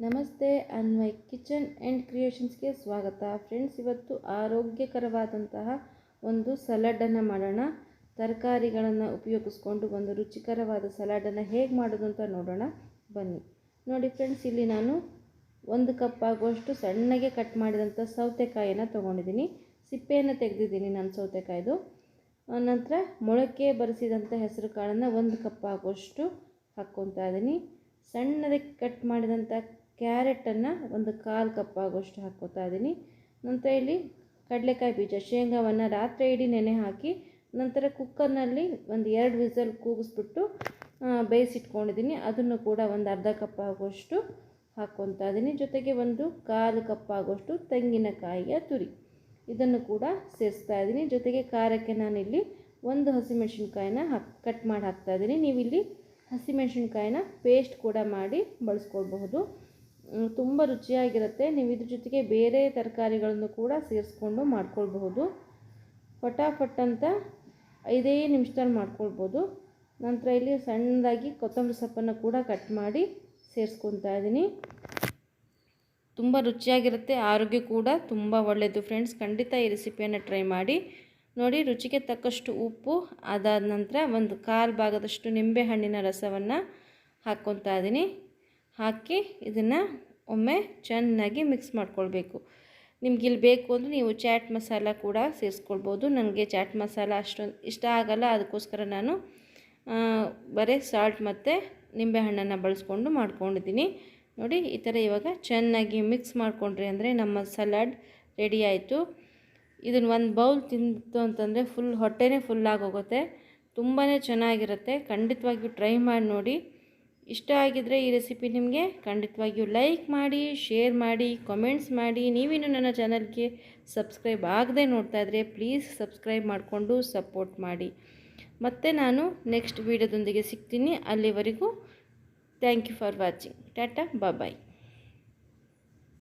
ನಮಸ್ತೆ, Anvay kitchen and ಕ್ರಿಯೇಷನ್ಸ್ಗೆ ಸ್ವಾಗತ. Friends, ಇವತ್ತು ಆರೋಗ್ಯಕರವಾದಂತಹ ಒಂದು ಸಲಾಡನ್ನು ಮಾಡೋಣ. ತರಕಾರಿಗಳನ್ನು ಉಪಯೋಗಿಸ್ಕೊಂಡು ಒಂದು ರುಚಿಕರವಾದ ಸಲಾಡನ್ನು ಹೇಗೆ ಮಾಡೋದು ಅಂತ ನೋಡೋಣ. ಬನ್ನಿ. ನೋಡಿ ಫ್ರೆಂಡ್ಸ್, ಇಲ್ಲಿ ನಾನು ಒಂದು ಕಪ್ ಆಗುವಷ್ಟು ಸಣ್ಣಗೆ ಕಟ್ ಮಾಡಿದಂಥ ಸೌತೆಕಾಯಿಯನ್ನು ತೊಗೊಂಡಿದ್ದೀನಿ. ಸಿಪ್ಪೆಯನ್ನು ತೆಗೆದಿದ್ದೀನಿ ನಾನು ಸೌತೆಕಾಯ್ದು. ನಂತರ ಮೊಳಕೆ ಬರೆಸಿದಂಥ ಹೆಸರು ಕಾಳನ್ನು ಒಂದು ಕಪ್ ಆಗುವಷ್ಟು ಹಾಕ್ಕೊತಾ ಇದ್ದೀನಿ. ಸಣ್ಣದಕ್ಕೆ ಕಟ್ ಮಾಡಿದಂಥ ಕ್ಯಾರೆಟನ್ನು ಒಂದು ಕಾಲು ಕಪ್ ಆಗುವಷ್ಟು ಹಾಕ್ಕೋತಾ ಇದ್ದೀನಿ. ನಂತರ ಇಲ್ಲಿ ಕಡಲೆಕಾಯಿ ಬೀಜ, ಶೇಂಗಾವನ್ನು ರಾತ್ರಿ ಇಡೀ ನೆನೆ ಹಾಕಿ ನಂತರ ಕುಕ್ಕರ್ನಲ್ಲಿ ಒಂದು ಎರಡು ವಿಸಲ್ ಕೂಗಿಸ್ಬಿಟ್ಟು ಬೇಯಿಸಿಟ್ಕೊಂಡಿದ್ದೀನಿ. ಅದನ್ನು ಕೂಡ ಒಂದು ಅರ್ಧ ಕಪ್ ಆಗುವಷ್ಟು ಹಾಕ್ಕೊತಾ ಇದ್ದೀನಿ. ಜೊತೆಗೆ ಒಂದು ಕಾಲು ಕಪ್ ಆಗುವಷ್ಟು ತೆಂಗಿನಕಾಯಿಯ ತುರಿ ಇದನ್ನು ಕೂಡ ಸೇರಿಸ್ತಾ ಇದ್ದೀನಿ. ಜೊತೆಗೆ ಖಾರಕ್ಕೆ ನಾನಿಲ್ಲಿ ಒಂದು ಹಸಿಮೆಣಸಿನ್ಕಾಯಿನ ಹಾಕ್, ಕಟ್ ಮಾಡಿ ಹಾಕ್ತಾ ಇದ್ದೀನಿ. ನೀವಿಲ್ಲಿ ಹಸಿಮೆಣ್ಸಿನ್ಕಾಯಿನ ಪೇಸ್ಟ್ ಕೂಡ ಮಾಡಿ ಬಳಸ್ಕೊಳ್ಬಹುದು. ತುಂಬ ರುಚಿಯಾಗಿರುತ್ತೆ. ನೀವು ಇದ್ರ ಜೊತೆಗೆ ಬೇರೆ ತರಕಾರಿಗಳನ್ನು ಕೂಡ ಸೇರಿಸ್ಕೊಂಡು ಮಾಡ್ಕೊಳ್ಬಹುದು. ಫಟಾಫಟ್ ಅಂತ ಐದೇ ನಿಮಿಷದಲ್ಲಿ ಮಾಡ್ಕೊಳ್ಬೋದು ನಂತರ ಇಲ್ಲಿ ಸಣ್ಣದಾಗಿ ಕೊತ್ತಂಬರಿ ಸೊಪ್ಪನ್ನು ಕೂಡ ಕಟ್ ಮಾಡಿ ಸೇರಿಸ್ಕೊತಾ ಇದ್ದೀನಿ. ತುಂಬ ರುಚಿಯಾಗಿರುತ್ತೆ, ಆರೋಗ್ಯ ಕೂಡ ತುಂಬ ಒಳ್ಳೆಯದು ಫ್ರೆಂಡ್ಸ್, ಖಂಡಿತ ಈ ರೆಸಿಪಿಯನ್ನು ಟ್ರೈ ಮಾಡಿ. ನೋಡಿ, ರುಚಿಗೆ ತಕ್ಕಷ್ಟು ಉಪ್ಪು, ಅದಾದ ನಂತರ ಒಂದು ಕಾಲು ಭಾಗದಷ್ಟು ನಿಂಬೆಹಣ್ಣಿನ ರಸವನ್ನು ಹಾಕ್ಕೊತಾ ಇದ್ದೀನಿ. ಹಾಕಿ ಇದನ್ನು ಒಮ್ಮೆ ಚೆನ್ನಾಗಿ ಮಿಕ್ಸ್ ಮಾಡ್ಕೊಳ್ಬೇಕು. ನಿಮ್ಗೆ ಇಲ್ಲಿ ಬೇಕು ಅಂದರೆ ನೀವು ಚಾಟ್ ಮಸಾಲ ಕೂಡ ಸೇರಿಸ್ಕೊಳ್ಬೋದು. ನನಗೆ ಚಾಟ್ ಮಸಾಲ ಅಷ್ಟೊಂದು ಇಷ್ಟ ಆಗಲ್ಲ. ಅದಕ್ಕೋಸ್ಕರ ನಾನು ಬರೀ ಸಾಲ್ಟ್ ಮತ್ತು ನಿಂಬೆಹಣ್ಣನ್ನು ಬಳಸ್ಕೊಂಡು ಮಾಡ್ಕೊಂಡಿದ್ದೀನಿ. ನೋಡಿ, ಈ ಥರ ಇವಾಗ ಚೆನ್ನಾಗಿ ಮಿಕ್ಸ್ ಮಾಡಿಕೊಂಡ್ರಿ ಅಂದರೆ ನಮ್ಮ ಸಲಾಡ್ ರೆಡಿ ಆಯಿತು. ಇದನ್ನು ಒಂದು ಬೌಲ್ ತಿಂತು ಅಂತಂದರೆ ಫುಲ್ ಹೊಟ್ಟೆನೇ ಫುಲ್ ಆಗೋಗುತ್ತೆ. ತುಂಬಾ ಚೆನ್ನಾಗಿರುತ್ತೆ. ಖಂಡಿತವಾಗಿಯೂ ಟ್ರೈ ಮಾಡಿ ನೋಡಿ. ಇಷ್ಟ ಆಗಿದರೆ ಈ ರೆಸಿಪಿ ನಿಮಗೆ ಖಂಡಿತವಾಗಿಯೂ ಲೈಕ್ ಮಾಡಿ ಶೇರ್ ಮಾಡಿ ಕಮೆಂಟ್ಸ್ ಮಾಡಿ. ನೀವಿನ್ನೂ ನನ್ನ ಚಾನಲ್ಗೆ ಸಬ್ಸ್ಕ್ರೈಬ್ ಆಗದೆ ನೋಡ್ತಾ ಇದ್ದರೆ ಪ್ಲೀಸ್ ಸಬ್ಸ್ಕ್ರೈಬ್ ಮಾಡಿಕೊಂಡು ಸಪೋರ್ಟ್ ಮಾಡಿ. ಮತ್ತೆ ನಾನು ನೆಕ್ಸ್ಟ್ ವೀಡಿಯೋದೊಂದಿಗೆ ಸಿಗ್ತೀನಿ. ಅಲ್ಲಿವರೆಗೂ thank you for watching tata bye